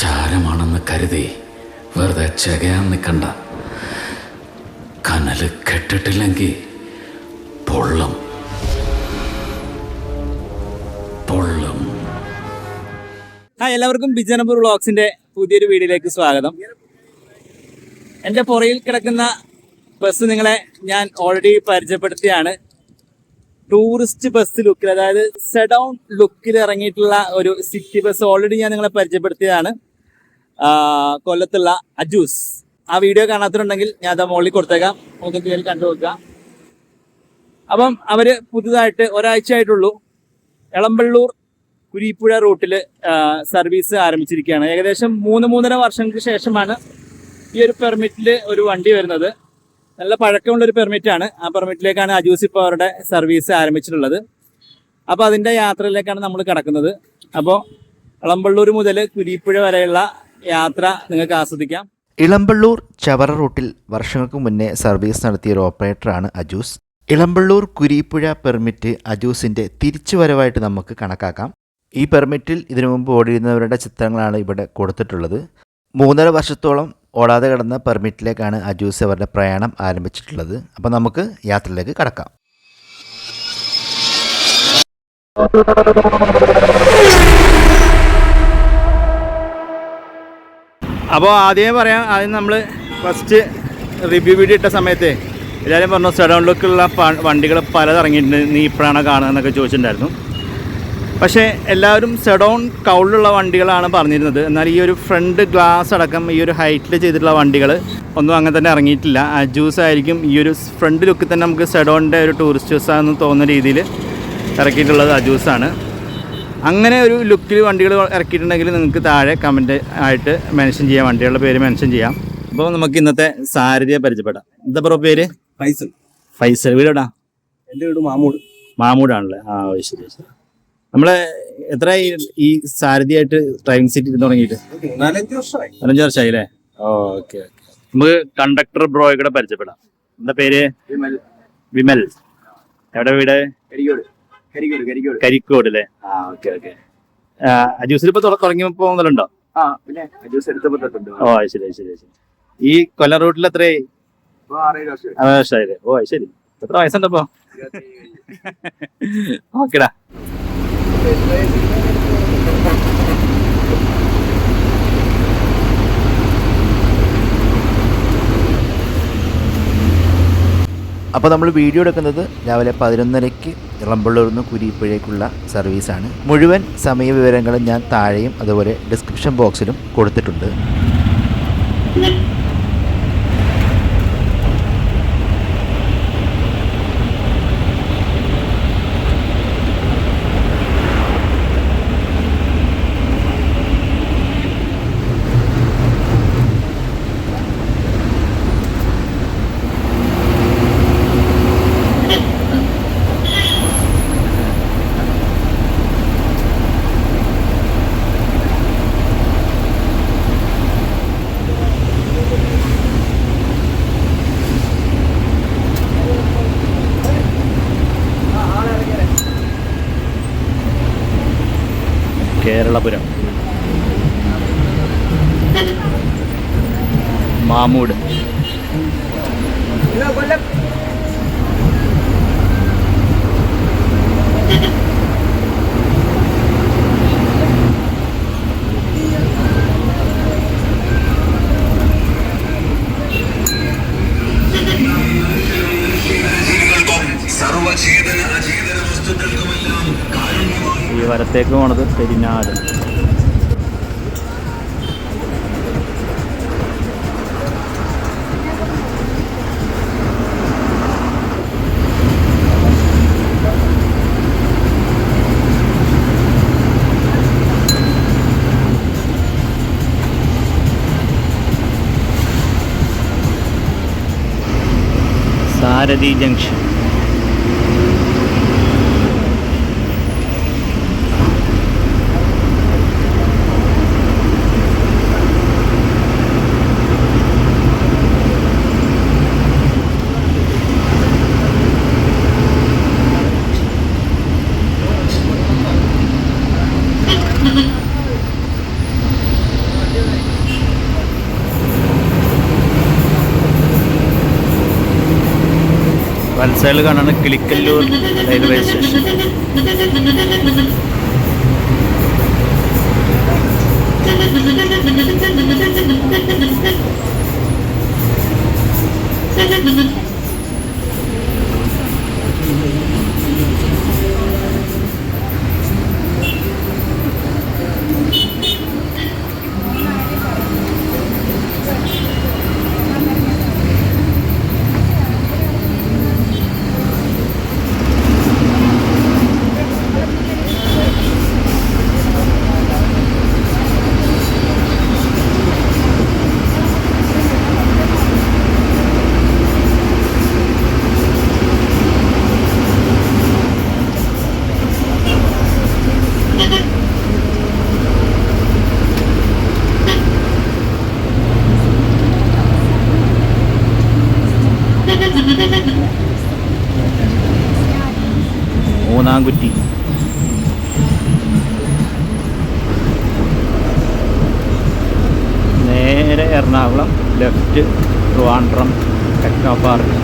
ചാരമാണെന്ന് കരുതി വെറുതെ ചകയാൻ നിൽക്കണ്ട. കനൽ കെട്ടിട്ടില്ലെങ്കിൽ പൊള്ളം. പൊള്ളം. ആ എല്ലാവർക്കും ബിജനപൂർ വ്ളോഗ്സിന്റെ പുതിയൊരു വീഡിയോയിലേക്ക് സ്വാഗതം. എന്റെ പുറയിൽ കിടക്കുന്ന ബസ് നിങ്ങളെ ഞാൻ ഓൾറെഡി പരിചയപ്പെടുത്തിയാണ്. ടൂറിസ്റ്റ് ബസ് ലുക്കിൽ അതായത് സെഡൗൺ ലുക്കിൽ ഇറങ്ങിയിട്ടുള്ള ഒരു സിറ്റി ബസ് ഓൾറെഡി ഞാൻ നിങ്ങളെ പരിചയപ്പെടുത്തിയതാണ്. കൊല്ലത്തുള്ള അജൂസ്. ആ വീഡിയോ കാണാത്തിട്ടുണ്ടെങ്കിൽ ഞാൻ അത് മുകളിൽ കൊടുത്തേക്കാം. നമുക്ക് കയറി കണ്ടു നോക്കാം. അപ്പം അവർ പുതുതായിട്ട് ഒരാഴ്ച ആയിട്ടുള്ളൂ എളമ്പള്ളൂർ കുരിപ്പുഴ റൂട്ടിൽ സർവീസ് ആരംഭിച്ചിരിക്കുകയാണ്. ഏകദേശം മൂന്ന് മൂന്നര വർഷങ്ങൾക്ക് ശേഷമാണ് ഈ ഒരു പെർമിറ്റിൽ ഒരു വണ്ടി വരുന്നത്. നല്ല പഴക്കമുള്ള ഒരു പെർമിറ്റ് ആണ് ആ പെർമിറ്റിലേക്കാണ് അജൂസ് ഇപ്പോൾ അവരുടെ സർവീസ് ആരംഭിച്ചിട്ടുള്ളത്. അപ്പോൾ അതിന്റെ യാത്രയിലേക്കാണ് നമ്മൾ കിടക്കുന്നത്. അപ്പോൾ എളമ്പള്ളൂർ മുതൽ കുരിപ്പുഴ വരെയുള്ള യാത്ര നിങ്ങൾക്ക് ആസ്വദിക്കാം. ഇളമ്പള്ളൂർ ചവറ റൂട്ടിൽ വർഷങ്ങൾക്ക് മുന്നേ സർവീസ് നടത്തിയ ഒരു ഓപ്പറേറ്ററാണ് അജൂസ്. ഇളമ്പള്ളൂർ കുരിപ്പുഴ പെർമിറ്റ് അജൂസിന്റെ തിരിച്ചുവരവായിട്ട് നമുക്ക് കണക്കാക്കാം. ഈ പെർമിറ്റിൽ ഇതിനു മുമ്പ് ഓടിയിരുന്നവരുടെ ചിത്രങ്ങളാണ് ഇവിടെ കൊടുത്തിട്ടുള്ളത്. മൂന്നര വർഷത്തോളം ഓടാതെ കിടന്ന പെർമിറ്റിലേക്കാണ് അജൂസ് അവരുടെ പ്രയാണം ആരംഭിച്ചിട്ടുള്ളത്. അപ്പോൾ നമുക്ക് യാത്രയിലേക്ക് കടക്കാം. അപ്പോൾ ആദ്യമേ പറയാം ആദ്യം നമ്മൾ ഫസ്റ്റ് റിവ്യൂ വീഡിയോ ഇട്ട സമയത്ത് എല്ലാവരും പറഞ്ഞു സെഡൗണിലേക്കുള്ള വണ്ടികൾ പലതിറങ്ങിയിട്ടുണ്ട് നീ ഇപ്പോഴാണ് കാണുക എന്നൊക്കെ ചോദിച്ചിട്ടുണ്ടായിരുന്നു. പക്ഷേ എല്ലാവരും സെഡൗൺ കൗളിലുള്ള വണ്ടികളാണ് പറഞ്ഞിരുന്നത്. എന്നാൽ ഈ ഒരു ഫ്രണ്ട് ഗ്ലാസ് അടക്കം ഈ ഒരു ഹൈറ്റിൽ ചെയ്തിട്ടുള്ള വണ്ടികൾ ഒന്നും അങ്ങനെ തന്നെ ഇറങ്ങിയിട്ടില്ല. അജൂസ് ആയിരിക്കും ഈ ഒരു ഫ്രണ്ട് ലുക്കിൽ തന്നെ നമുക്ക് സെഡോണിന്റെ ഒരു ടൂറിസ്റ്റ് ബസ്സാണെന്ന് തോന്നുന്ന രീതിയിൽ ഇറക്കിയിട്ടുള്ളത് അജൂസാണ് അങ്ങനെ ഒരു ലുക്കിൽ വണ്ടികൾ ഇറക്കിയിട്ടുണ്ടെങ്കിൽ നിങ്ങൾക്ക് താഴെ കമന്റ് ആയിട്ട് മെൻഷൻ ചെയ്യാം. വണ്ടികളുടെ പേര് മെൻഷൻ ചെയ്യാം. അപ്പോൾ നമുക്ക് ഇന്നത്തെ സാരഥിയെ പരിചയപ്പെടാം. എന്താ പറയുക പേര്? ഫൈസൽ. ഫൈസൽ. വീട് എവിടാ എന്റെ വീട് മാമൂട്. മാമൂടാണല്ലേ? ആ ശരി ശരി. നമ്മളെ എത്ര ഈ സാരഥിയായിട്ട് ഡ്രൈവിംഗ് സീറ്റ് ഇരുന്ന് തുടങ്ങിയിട്ട്? നാലഞ്ച് വർഷമായി. നാലഞ്ച് വർഷമായി അല്ലേ ഓക്കെ ഓക്കെ. നമുക്ക് കണ്ടക്ടർ ബ്രോയെ കൂടെ പരിചയപ്പെടാം. എന്താ പേര്? വിമൽ. എവിടെ വീട്? കരിക്കോട് അല്ലേ? അജൂസിൽ ഇപ്പൊ തുടങ്ങിയപ്പോ മുതലുണ്ടോ? ഓ ശരി ശരി ശരി. ഈ കൊല്ലം റൂട്ടിൽ എത്രയായി? ഓ ശരി. എത്ര വയസ്സുണ്ടപ്പോ ഓക്കെടാ. അപ്പോൾ നമ്മൾ വീഡിയോ എടുക്കുന്നത് രാവിലെ പതിനൊന്നരയ്ക്ക് ഇളമ്പള്ളൂർ നിന്ന് കുരിപ്പുഴയ്ക്കുള്ള സർവീസാണ്. മുഴുവൻ സമയ വിവരങ്ങളും ഞാൻ താഴെയും അതുപോലെ ഡിസ്ക്രിപ്ഷൻ ബോക്സിലും കൊടുത്തിട്ടുണ്ട്. മാമൂട്. സർവചേതന അചേതന വസ്തുക്കൾക്കുമെല്ലാം കാരുണ്യമായി ഈ വരത്തേക്ക് പോണത് പെരിനാട്. Diligenci സൈഡിൽ കാണാണ് കിളിക്കല്ലൂർ റെയിൽവേ സ്റ്റേഷൻ മൂന്നാംകുറ്റി നേരെ Ernakulam left Trivandrum techno park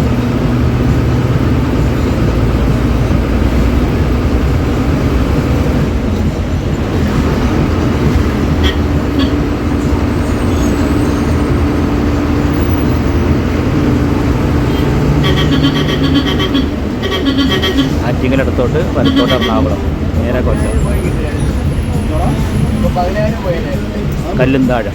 ആറ്റിങ്ങലടുത്തോട്ട് വലത്തോട്ട് എറണാകുളം നേരെ കൊല്ലം. കല്ലും പോയാലും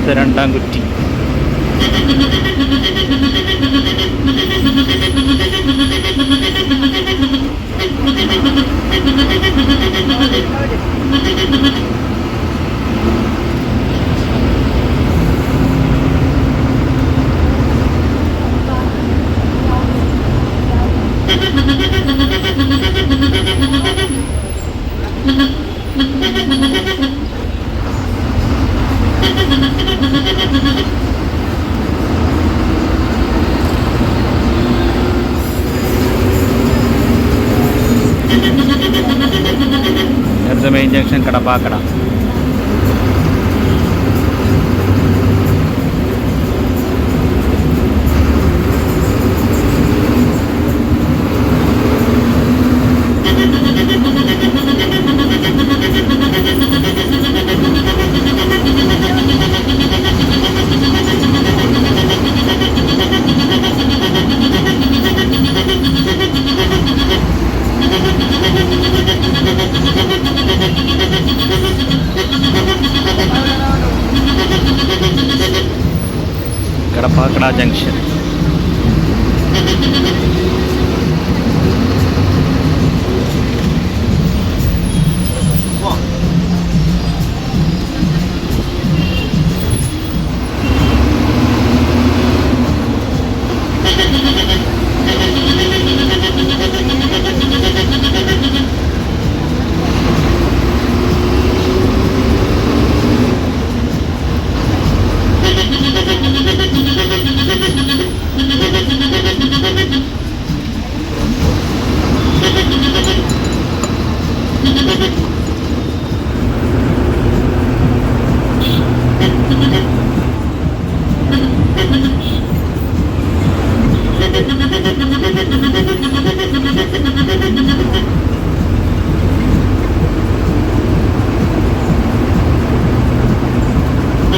ഇത് രണ്ടാം കുറ്റി. നേരത്തെ main junction Kadappakada Kadappakada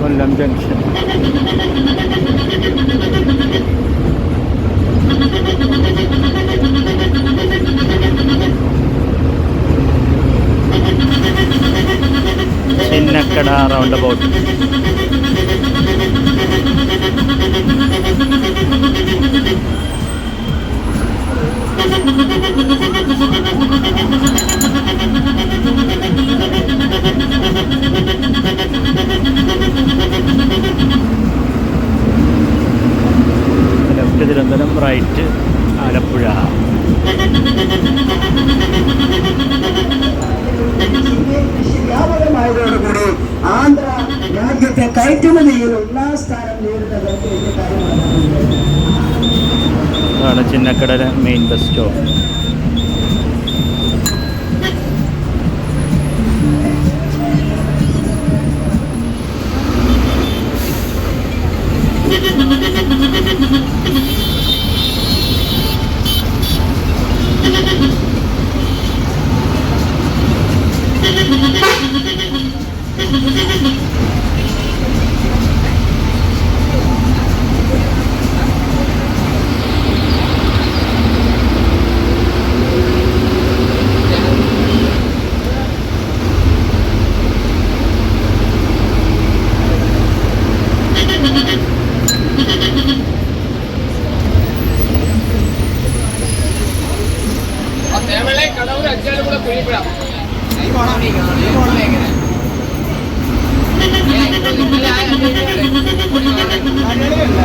Kollam junction Chinnakada Andhra രാജ്യത്തെ കയറ്റുമതിയിൽ ഒന്നാം സ്ഥാനം നേരിടുന്നത് എന്ന കാര്യമാണ്. അതാണ് main bus stop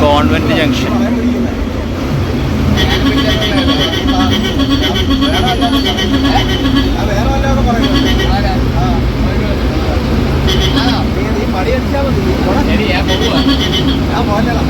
convent junction ആ വേറെ വല്ലതൊക്കെ പറയുന്നത് നീ മടിയടിച്ചാ മതി ഞാൻ പോകലടാ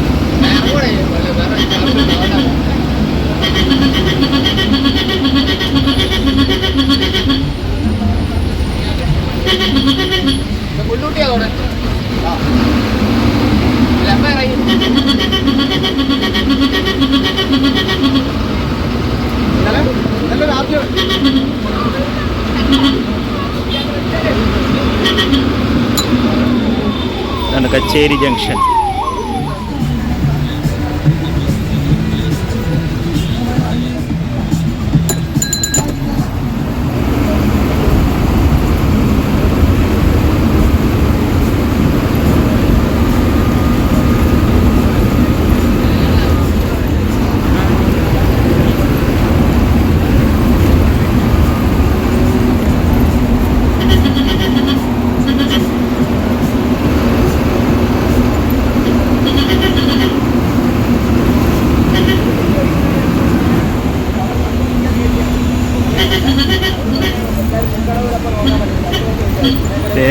ഇന്നലെ ഇന്നലെ രാത്രി അതാണ് കച്ചേരി ജംഗ്ഷൻ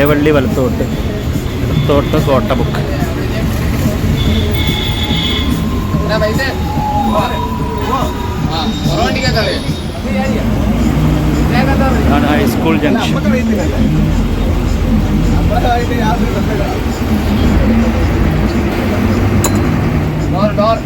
ഇടവള്ളി വലത്തോട്ട് ഇടത്തോട്ട് കോട്ടബുക്ക് ഇതാണ് high school junction door door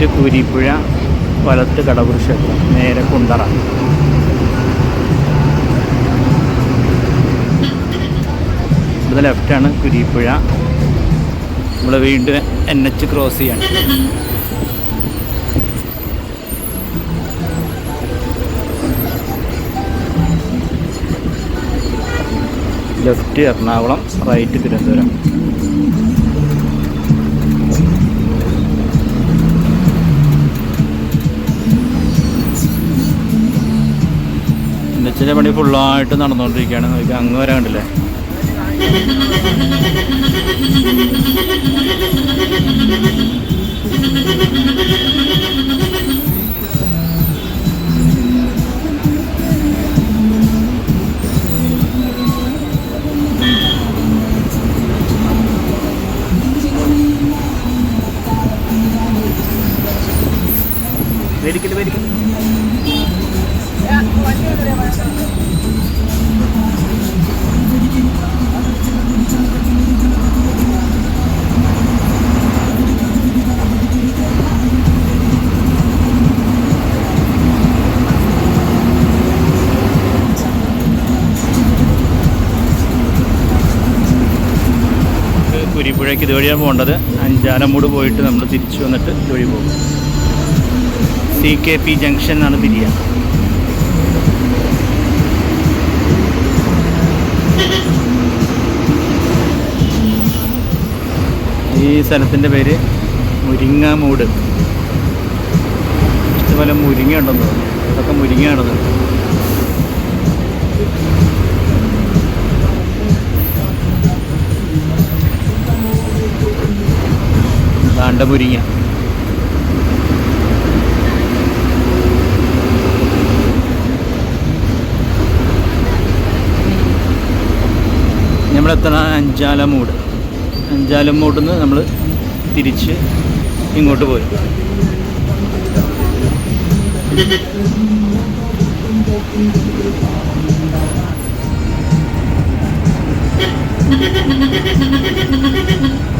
left Kuripuzha വലത്ത് കടവൂർ നേരെ കുണ്ടറ. ഇവിടെ ലെഫ്റ്റാണ് കുരിപ്പുഴ നമ്മൾ വീണ്ടും എൻ എച്ച് ക്രോസ് ചെയ്യാണ്. Left Ernakulam right Thiruvananthapuram. എന്നുവെച്ചാൽ പണി ഫുള്ളായിട്ട് നടന്നുകൊണ്ടിരിക്കുകയാണ്. നോക്കി അങ്ങ് വരെ കണ്ടില്ലേ? മേടിക്കൽ മേടിക്കൽ കുരിപ്പുഴയ്ക്ക് ഇതുവഴിയാണ് പോകേണ്ടത്. അഞ്ചാലമൂട് പോയിട്ട് നമ്മൾ തിരിച്ചു വന്നിട്ട് ഇതുവഴി പോകും. സി കെ പി ജംഗ്ഷൻ എന്നാണ് തിരിയുക. ഈ സ്ഥലത്തിന്റെ പേര് മുരിങ്ങാമൂട്. ഇഷ്ടംപോലെ മുരിങ്ങ ഉണ്ടെന്ന് തോന്നുന്നു. അതൊക്കെ മുരിങ്ങയാണെന്ന് ദാണ്ട മുരിങ്ങ നമ്മളെത്തണ അഞ്ചാലമൂട്. അഞ്ചാലമൂടിൽ നിന്ന് നമ്മൾ തിരിച്ച് ഇങ്ങോട്ട് പോയി നമ്മളവിടെ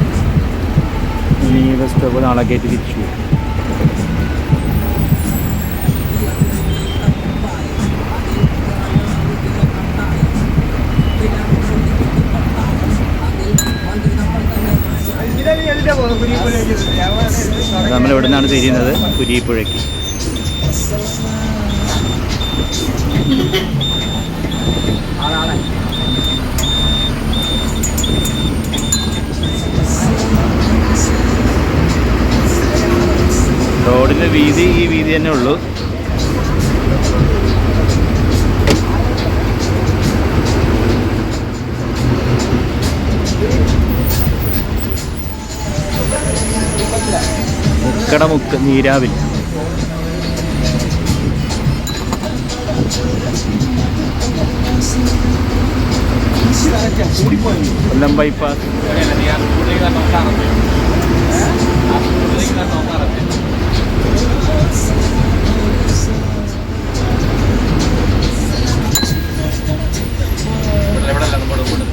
ഇനി നാളെ കയറ്റി തിരിച്ചു പോകും നമ്മളിവിടെ നിന്നാണ് തിരിയുന്നത് കുരിപ്പുഴയ്ക്ക് റോഡിന്റെ വീതി ഈ വീതി തന്നെ ഉള്ളൂ. മുക്കട മുക്ക് നീരാവിൽ. കൊല്ലം ബൈപ്പാസ് രണ്ടാളും കൂടെ കൂടും.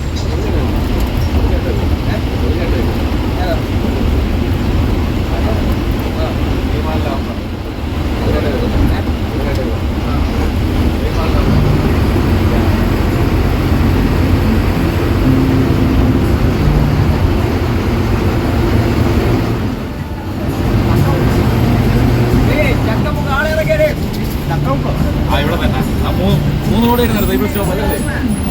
ആ ഇവിടെ തന്നെ. ആ മൂന്ന് മൂന്ന് കൂടെ ഇരുന്നത് ഇവിടെ സ്റ്റോപ്പ് അല്ലേ?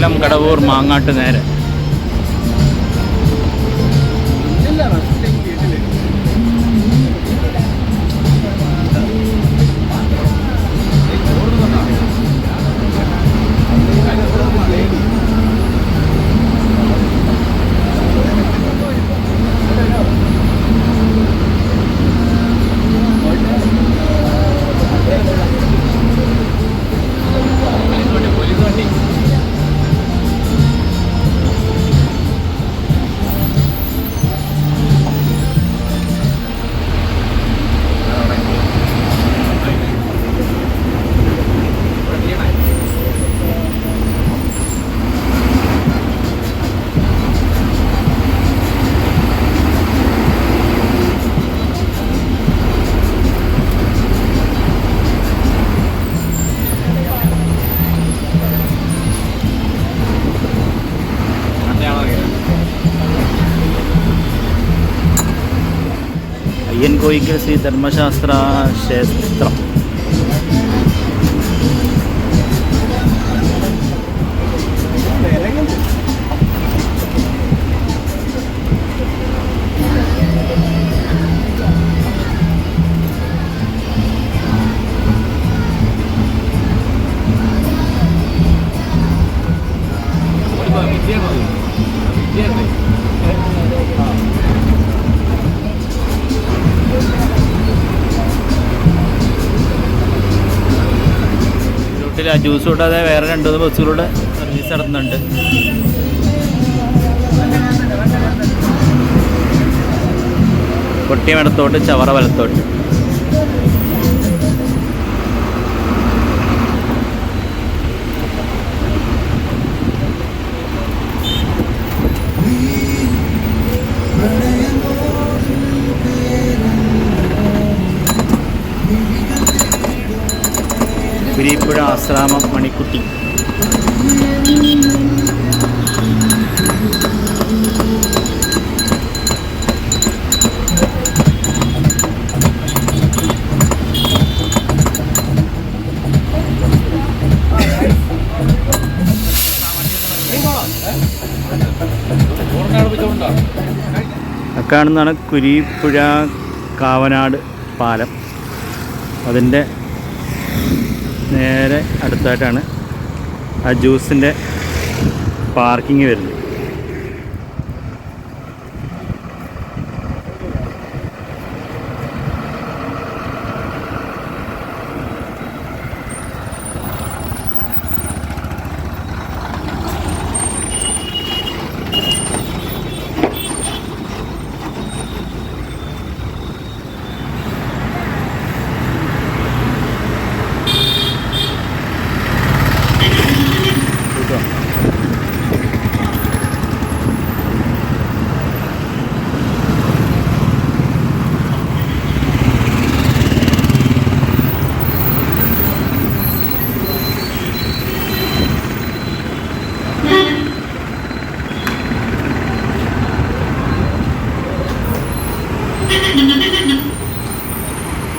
കൊല്ലം കടവൂർ മാങ്ങാട്ട് നേരെ. ಗೋವಿಕಲ್ ಶ್ರೀ ಧರ್ಮಶಾಸ್ತ್ರ ಕ್ಷೇತ್ರ ആ ജ്യൂസ് കൂടാതെ വേറെ രണ്ട് മൂന്ന് ബസ്സുകളുടെ സർവീസ് നടത്തുന്നുണ്ട് കൊട്ടിയം ഇടത്തോട്ട് ചവറ വലത്തോട്ട് കുരിപ്പുഴ ആശ്രാമം മണിക്കുട്ടി. കാണുന്നതാണ് കുരിപ്പുഴ കാവനാട് പാലം. അതിന്റെ നേരെ അടുത്തായിട്ടാണ് ആ ജ്യൂസിന്റെ പാർക്കിംഗ് വരുന്നത്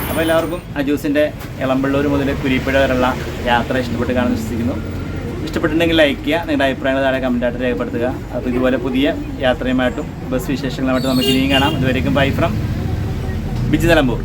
അപ്പോൾ എല്ലാവർക്കും അജൂസിന്റെ ഇളമ്പള്ളൂർ മുതൽ കുരിപ്പുഴ വരെയുള്ള യാത്ര ഇഷ്ടപ്പെട്ട് കാണാൻ വിശ്വസിക്കുന്നു. ഇഷ്ടപ്പെട്ടിട്ടുണ്ടെങ്കിൽ ലൈക്ക് ചെയ്യുക നിങ്ങളുടെ അഭിപ്രായങ്ങൾ താഴെ കമന്റായിട്ട് രേഖപ്പെടുത്തുക. അപ്പോൾ ഇതുപോലെ പുതിയ യാത്രയുമായിട്ടും ബസ് വിശേഷങ്ങളുമായിട്ടും നമുക്ക് ഇനിയും കാണാം. ഇതുവരേക്കും ബൈ ഫ്രം ബിജി നിലമ്പൂർ.